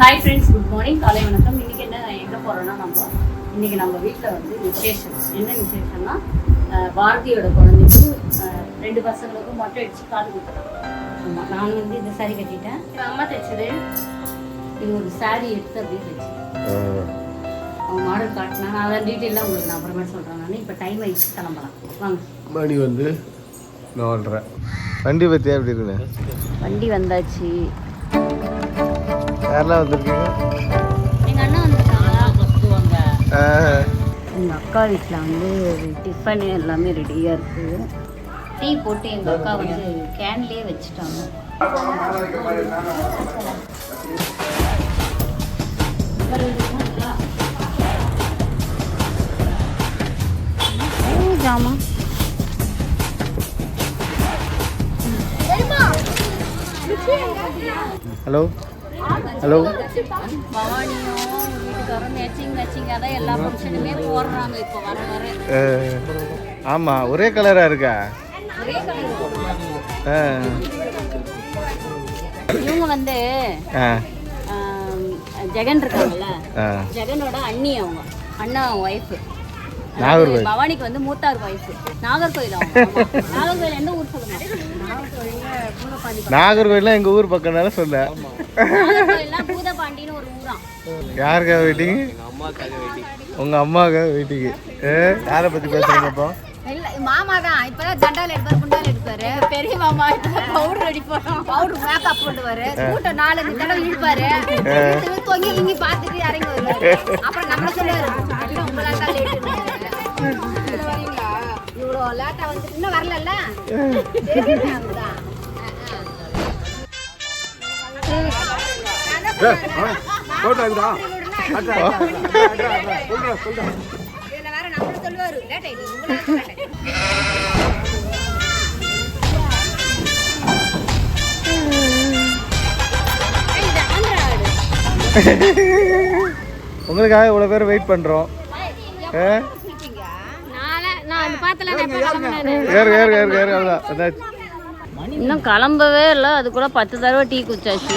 Hi friends good morning காலை வணக்கம். இன்னைக்கு என்ன எங்கே போகிறோம்னா நம்ம இன்னைக்கு நம்ம வீட்டில் வந்து விசேஷம். என்ன விசேஷம்னா பாரதியோட குழந்தைக்கு ரெண்டு பசங்களுக்கும் மொட்டை அடிச்சு காது குத்துறோம். ஆமாம் நான் வந்து இந்த saree கட்டிட்டேன். அம்மா தைச்சது. இது ஒரு saree எடுத்து அப்படியே தைச்சது அவங்க மாடல் காட்டினா நான் அதான் டீட்டெயிலாக உங்களுக்கு நான் அப்புறமா சொல்கிறேன் நான். இப்போ டைம் ஆயிடுச்சு கிளம்பலாம். வாங்க. மணி வந்து நாலரை. வண்டி பற்றி எப்படி இருக்குண்ணே வண்டி வந்தாச்சு. யாரெல்லாம் வந்திருக்கீங்க? எங்கள் அக்கா வீட்டில் வந்து டிஃபன் எல்லாமே ரெடியாக இருக்குது டீ போட்டு எங்கள் அக்கா வந்து கேன்லேயே வச்சுட்டாங்க. ஜாமா. ஹலோ? ஹலோ பவானியும் வீட்டுக்காரும் மேட்சிங் மேட்சிங்காக தான் எல்லா ஃபங்க்ஷனுமே போடுறாங்க இப்போ வர வர ஆமாம் ஒரே கலராக இருக்கா? ஒரே கலர் ஆ, இவங்க வந்து ஜெகன் இருக்காங்கல்ல. ஜெகனோட அண்ணி அவங்க அண்ணா ஒய்ஃப் நாகர்கோவில். பவானிக்கு வந்து மூத்தார் ஒய்ஃப் நாகர்கோயில். நாகர்கோயில் எந்த ஊர் சொல்லுங்க? நாகர்கோயிலாம் எங்கள் ஊர் பக்கம்னால சொல்ல. நாகர்கோயில்னா பூதபாண்டின்னு ஒரு ஊராம் யாருக்கா வெயிட்டிங் உங்கள் அம்மாவுக்கு வெயிட்டிங்கு ஏ யாரை பற்றி பேசுகிறீங்க இப்போ? இல்ல மாமா தான் இப்பதான் தண்டால் எடுப்பாரு குண்டால் எடுப்பாரு. பெரிய மாமா பவுடர் அடி போறோம் பவுடர் மேக்கப் போடுவாரு கூட்ட நாலஞ்சு தடவை இழுப்பாரு. தொங்கி இங்கி பார்த்துட்டு இறங்கி வருவாரு. அப்புறம் நம்மள சொல்லுவாரு இவ்வளோ லேட்டா வந்து இன்னும் உங்களுக்காக இவ்வளோ பேர் வெயிட் பண்ணுறோம் ஏ ஏறு ஏறு ஏறு ஏறு அவ்வளோதான் அதாச்சு இன்னும் கிளம்பவே இல்லை. அது கூட பத்து தடவை டீ குச்சாச்சு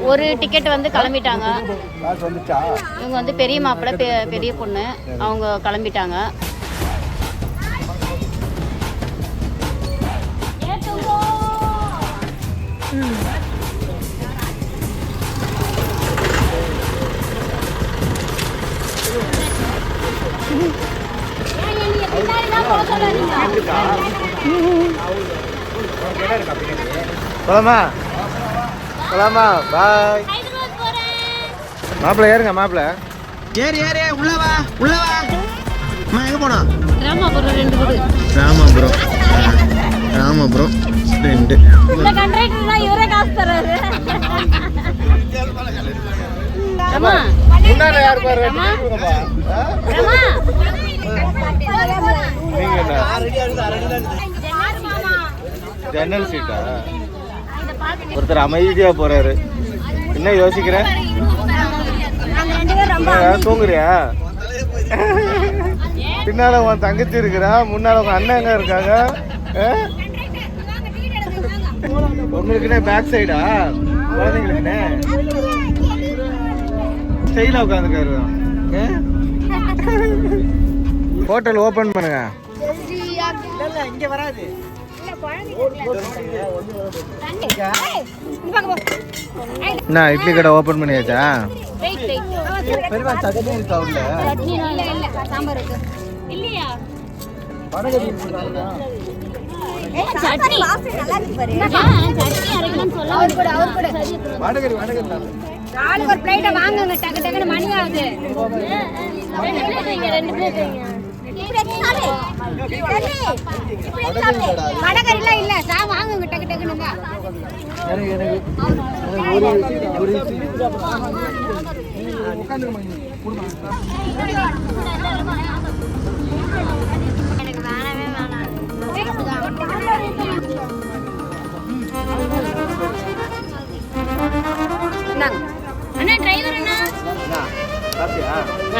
ஒரு டிக்கெட் வந்து கிளம்பிட்டாங்க. இவங்க வந்து பெரிய மாப்பிள்ளை பெ- பெரிய பொண்ணு. அவங்க கிளம்பிட்டாங்க. போலாமா? போலாமா? பாய். மாப்பிள்ளை ஏறுங்க மாப்பிள்ளை? ஏறு ஏறு உள்ள வா உள்ள வா. அம்மா எங்க போனா ராமாபுரம் ரெண்டு வீடு. ராமபுரம். ராமபுரம் ரெண்டு. இந்த கண்ட்ராக்டர் தான் இவரே காசு தர்றாரு. ரமா. முன்னாடி யார் பாரு? ரெண்டு ஜன்னல் சீட்டா? ஒருத்தர் அமைதியா போறாரு. என்ன யோசிக்கிற? தூங்குறியா? பின்னால உன் தங்கச்சி இருக்கிறா முன்னால உங்க அண்ணங்க இருக்காங்க. உங்களுக்குன்னே பேக் சைடா குழந்தைங்களுக்குனே ஸ்டைலா உட்காந்துருக்காரு ஹோட்டல் ஓபன் பண்ணுங்க. என்ன இட்லி கடை ஓபன் பண்ணியாச்சா? சட்னி இருக்கா உள்ள இல்ல இல்ல சாம்பார் இருக்கு இல்லையா சட்னி நல்லா இருக்கு பாரு சட்னி அரைக்கணும்னு சொல்ல அவர் கூட அவர் கூட வடகரி வடகரி ஆளுக்கு ஒரு பிளேட்டை வாங்குங்க டக்கு டக்குன்னு மணி ஆகுது. ரெண்டு பிளேட் வைங்க ரெண்டு பிளேட் வைங்க வடகறிலாம் இல்ல. சா வாங்குங்க டக்கு டக்குன்னு எனக்கு வேணவே வேணாம் அண்ணா. டிரைவர் அண்ணா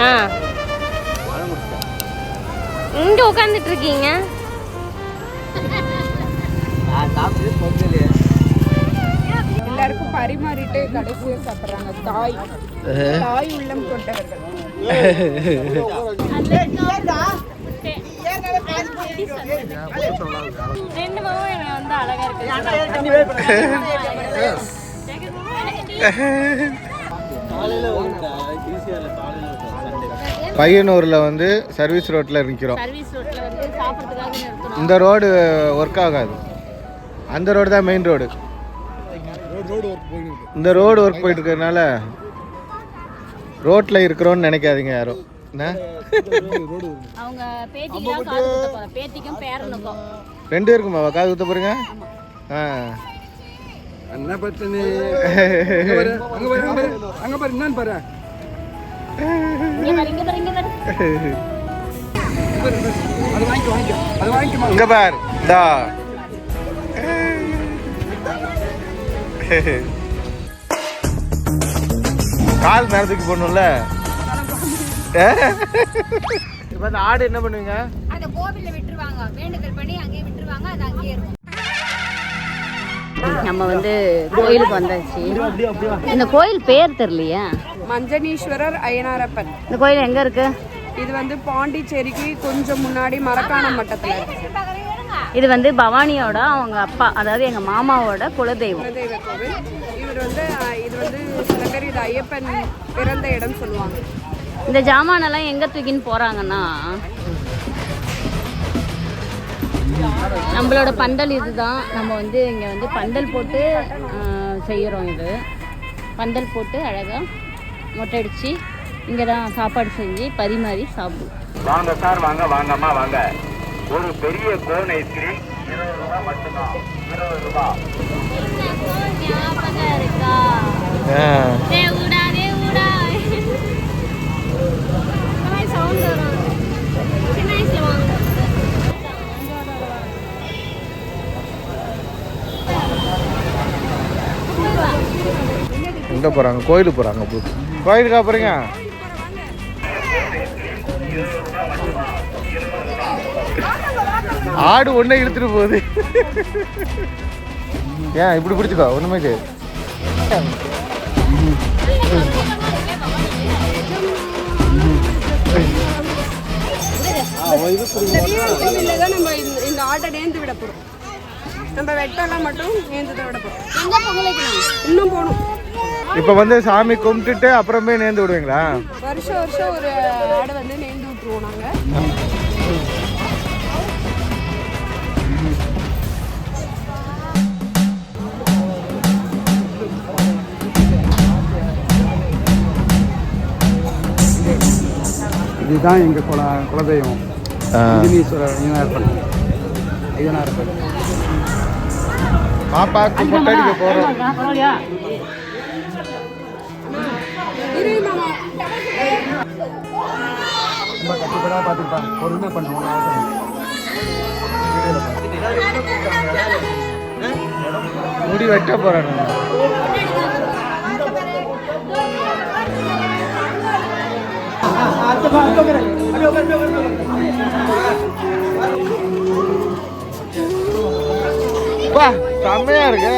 ஆ. இங்கே உட்காந்துட்டு இருக்கீங்க எல்லாருக்கும் பரிமாறிட்டு கடைசியா சாப்பிடுறாங்க தாய் தாய் உள்ளம் கொண்டவர்கள் ரெண்டு மாவும் என்ன வந்து அழகா இருக்கு பையனூரில் வந்து சர்வீஸ் ரோட்டில் நிற்கிறோம் சர்வீஸ் ரோட்ல வந்து சாப்பிட்றதுக்காக நிறுத்தணும் இந்த ரோடு ஒர்க் ஆகாது அந்த ரோடு தான் மெயின் ரோடு இந்த ரோடு ஒர்க் போயிட்டு இருக்கிறதுனால ரோட்டில் இருக்கிறோன்னு நினைக்காதீங்க யாரும் ரெண்டு இருக்குமா காது குத்த போறீங்க ஆ என்ன பிரச்சனை அங்க பாரு அங்க பாரு அங்க பாரு என்னன்னு பாரு இங்க பாரு இந்தா. கால் நேரத்துக்கு போடணும்ல. இப்போ அந்த ஆடு என்ன பண்ணுவீங்க? அந்த கோவில்ல விட்டுருவாங்க. வேண்டுதல் பண்ணி அங்கேயே விட்டுருவாங்க. அது அங்கேயே இருக்கும். நம்ம வந்து கோயிலுக்கு வந்தாச்சு. இந்த கோயில் பேர் தெரியலையா. மஞ்சனீஸ்வரர் அய்யனாரப்பன். இந்த கோயில் எங்க இருக்கு? இது வந்து பாண்டிச்சேரிக்கு கொஞ்சம் முன்னாடி மரக்காணம் மட்டத்துல. இது வந்து பவானியோட அவங்க அப்பா அதாவது எங்க மாமாவோட குலதெய்வம். குலதெய்வ கோவில். இவர் வந்து இது வந்து சில பேர் இது ஐயப்பன் பிறந்த இடம் சொல்லுவாங்க. இந்த ஜாமானெல்லாம் எங்க தூக்கின்னு போறாங்கன்னா நம்மளோட பந்தல் இதுதான். நம்ம வந்து இங்க வந்து பந்தல் போட்டு ஆஹ், செய்யறோம் இது. பந்தல் போட்டு அழகா மொட்டை அடிச்சு இங்க தான் சாப்பாடு செஞ்சு பரிமாறி சாப்பிடுவோம். வாங்க சார் வாங்க வாங்கம்மா வாங்க. ஒரு பெரிய கோன் ஐஸ்கிரீம் இருபது ரூபா மட்டும்தான். இருபது ரூபா. போகிறாங்க கோயிலுக்கு போகிறாங்க கோயிலுக்கா போகிறீங்க ஆடு ஒண்ணே இழுத்துட்டு போகுது. ஏன் இப்படி பிடிச்சிக்கோ ஒன்றுமே செய்யாது இந்த- ஆட்டை நேர்ந்து விட நம்ம வெட்டெல்லாம் மட்டும் நேர்ந்து தான் விட இன்னும் போகணும். இப்போ வந்து சாமி கும்பிட்டுட்டு அப்புறமே நேர்ந்து விடுவீங்களா? வருஷம் வருஷம் ஒரு ஆடை வந்து நேர்ந்து விட்டுருவோம் நாங்க. இதுதான் எங்க குல குலதெய்வம். ஐயனாரப்பன் பாப்பாக்கு முட்டடிக்க போறோம். ரொம்ப கட்டுப்படாக பார்த்துருப்பாங்க. பொறுமையாக பண்ணுவோம். முடி வெட்ட. வா செம்மையா இருக்கு.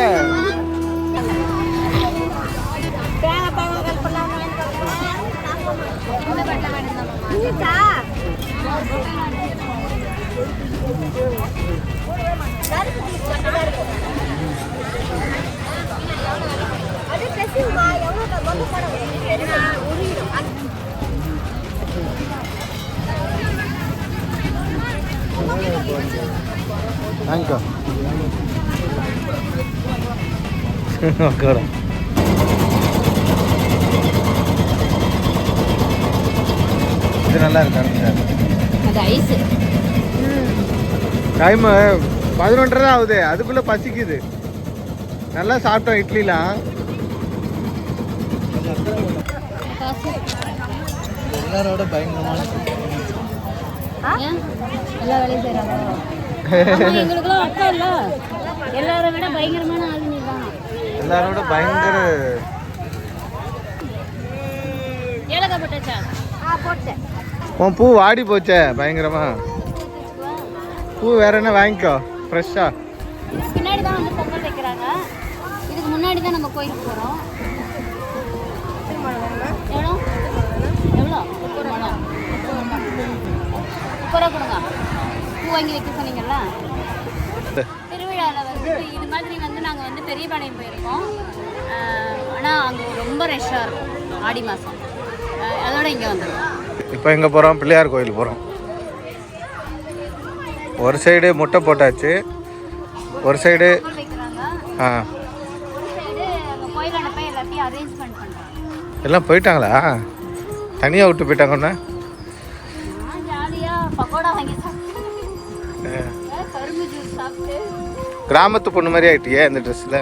வாங்கிக்கோ உட்காரம் இது நல்லா இருக்கு அது ஐஸ். டைம் பதினொன்றரை தான் ஆகுது. அதுக்குள்ள பசிக்குது. நல்லா சாப்பிட்டோம் இட்லிலாம். எல்லாரோட பயங்கரமான ஏன்? எல்லா வேலையும் செய்யறாங்க எங்களுக்குலாம் அக்கா இல்ல. எல்லாரை விட பயங்கரமான ஆளு நீ தான். எல்லாரோட பயங்கர ஏலக்காய் போட்டாச்சா? ஆ போட்டேன். உன் பூ வாடி போச்சே பயங்கரமா. பூ வேற என்ன வாங்கிக்கோ ஃப்ரெஷ்ஷா பின்னாடி தான் வந்து பொங்கல் வைக்கிறாங்க. இதுக்கு முன்னாடி தான் நம்ம கோயிலுக்கு போகிறோம் எவ்வளோ? எவ்வளோ? முப்பது ரூபா முப்பது ரூபா கொடுங்க. பூ வாங்கி வைக்க சொன்னீங்கல்ல? திருவிழாவில் வந்து இது மாதிரி வந்து நாங்கள் வந்து பெரியபாளையம் போயிருக்கோம். ஆனால் அங்கே ரொம்ப ரஷ்ஷாக இருக்கும். ஆடி மாதம் அதோட இங்கே வந்துடும் இப்போ எங்கே போகிறோம் பிள்ளையார் கோயில் போகிறோம் ஒரு சைடு முட்டை போட்டாச்சு. ஒரு சைடு ஆ. எல்லாம் போயிட்டாங்களா? தனியாக விட்டு போயிட்டாங்கண்ணா கிராமத்து பொண்ணு மாதிரி ஆகிட்டியே இந்த ட்ரெஸ்ஸில்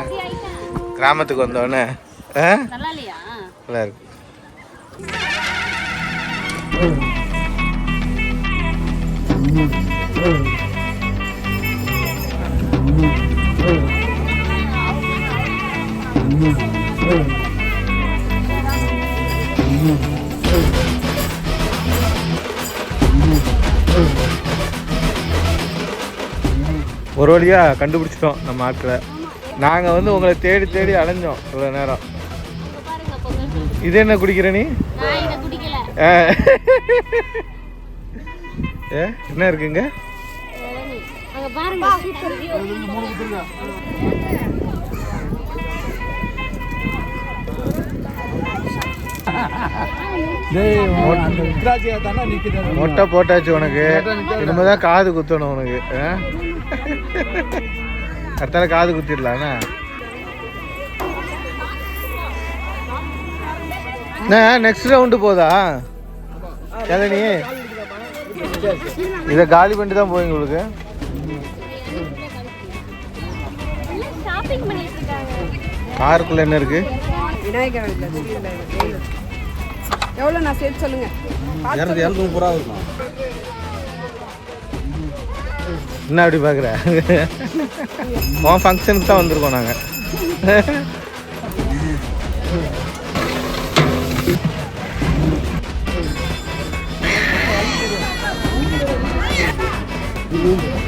கிராமத்துக்கு வந்தோடனே ஆ? நல்லா இருக்கு. Mm-hmm. ஒரு வழியா கண்டுபிடிச்சிட்டோம் நம்ம ஆட்களை. நாங்கள் வந்து உங்களை தேடி தேடி அலைஞ்சோம் இவ்வளோ நேரம். இது என்ன குடிக்கிற நீ. ஏ என்ன இருக்குங்க? அங்க பாருங்க மொட்டை போட்டாச்சு உனக்கு. இனிமே தான் காது குத்தணும் உனக்கு ஆ? அடுத்தால காது குத்திடலாண்ணா என்ன நெக்ஸ்ட் ரவுண்டு போதா? நீ இதை காலி பண்ணிட்டு தான் போவீங்க உங்களுக்கு? காருக்குள்ள என்ன இருக்கு? விநாயகர் எவ்வளோ நான் சேர்த்து சொல்லுங்க. என்ன அப்படி பார்க்குற உன் ஃபங்க்ஷனுக்கு தான் வந்திருக்கோம் நாங்கள் ஆ